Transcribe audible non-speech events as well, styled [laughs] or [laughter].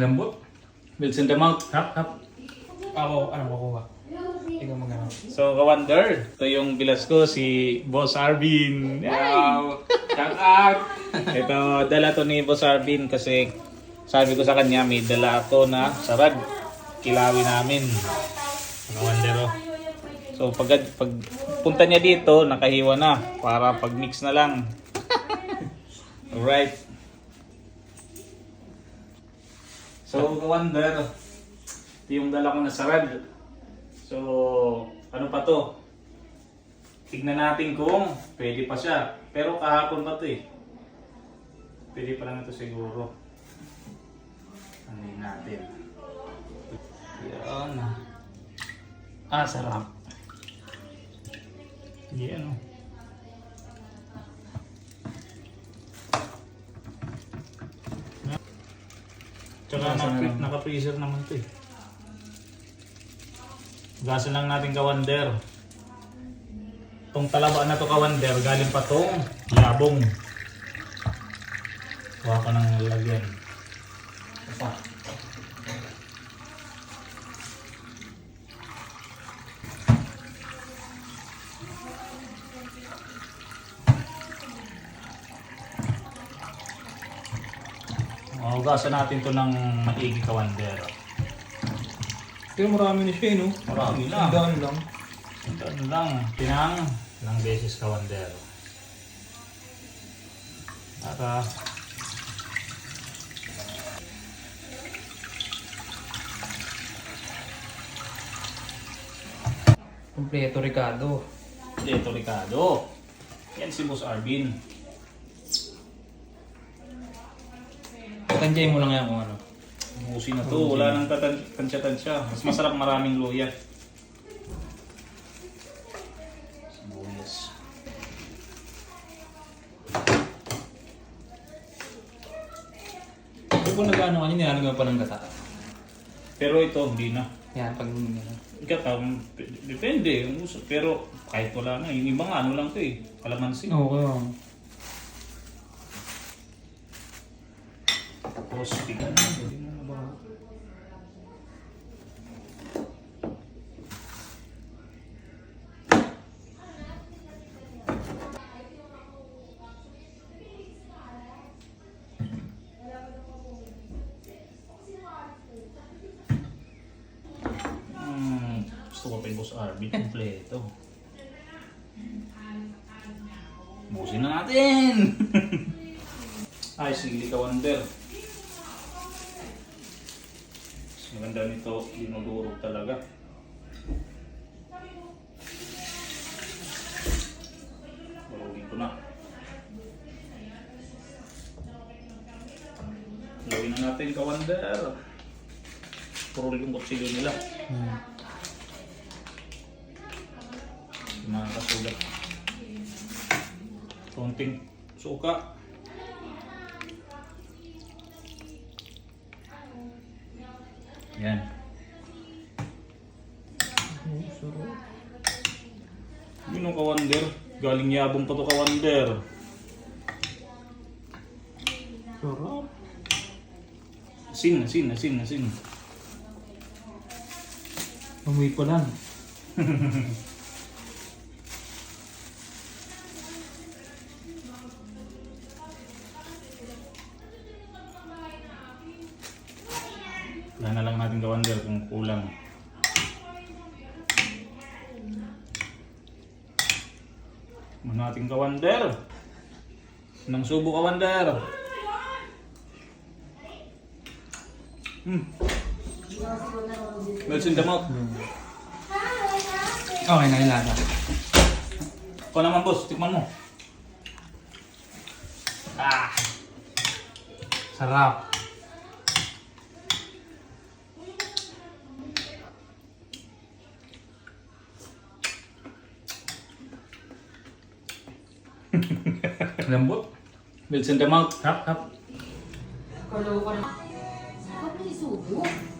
Lambot. Melts in the mouth. Hap, hap. Ako, ano kukuha? Ikaw magano. So, ka-wonder, ito yung bilas ko, si Boss Arvin. Wow! Shout out! Ito, dala to ni Boss Arvin kasi sabi ko sa kanya, may dala ako na sarag. Kilawi namin. Ka-wonder, oh. So, pag, pag punta niya dito, nakahiwa na. Para pag-mix na lang. [laughs] Alright. So, ka-wonder, ito yung dala ko na sarag. So, ano pa to? Tignan natin kung pwede pa siya. Pero kahapon pa to eh. Pwede pa lang ito siguro. Ano natin? Yan. Ah, sarap. Yan oh. Tsaka naka- naka-freezer naman to eh. Gasan lang natin kawander. Tong talaba na to kawander, galing pa tong labong. Kuha ko ng lalagyan. Apa? Mahugasan natin to ng maigi kawander. Pero marami na siya eh, no? Marami na. Ang lang. Ito ano lang, pinang ilang beses kawander. Para Kompleto Ricardo. ito Ricardo. Yan si Boss Arvin. Tansyahin mo lang yan kung ano. Musi na to, wala nang tatan- tansya-tansya. Mas masarap maraming luya. Sibuyas. Pero kung nag-ano ka, nilalagyan mo pa ng gata. Pero ito, hindi na. Yan, pag ano. Ikaw, depende. yung uso. Pero kahit wala na, yung iba nga ano lang to eh. Kalamansi. Oo, kaya. Tapos, tingnan mo, hindi na nabaho. Hmm, gusto pa yung Boss RB kompleto. Busin na natin! [laughs] Ay, sige ka wonder. Mas maganda nito, dinudurog talaga. Durugin ko na. Gawin na natin kawander. Puro yung kutsilyo nila. Hmm. Mga kasulat. Konting suka. Yan. Yun ang kawander. Galing yabong pa to kawander. Sarap. Asin, asin, asin, asin. Umuwi pa lang. [laughs] Wala na lang natin kawander kung kulang. Ano natin kawander? Nang subo kawander. Hmm. Melts in the mouth. Okay na yung lasa. Ikaw naman boss, tikman mo. Ah! Sarap. Lambot. Melts in the mouth. Hap, hap. Kaloko na. Ba't may subo?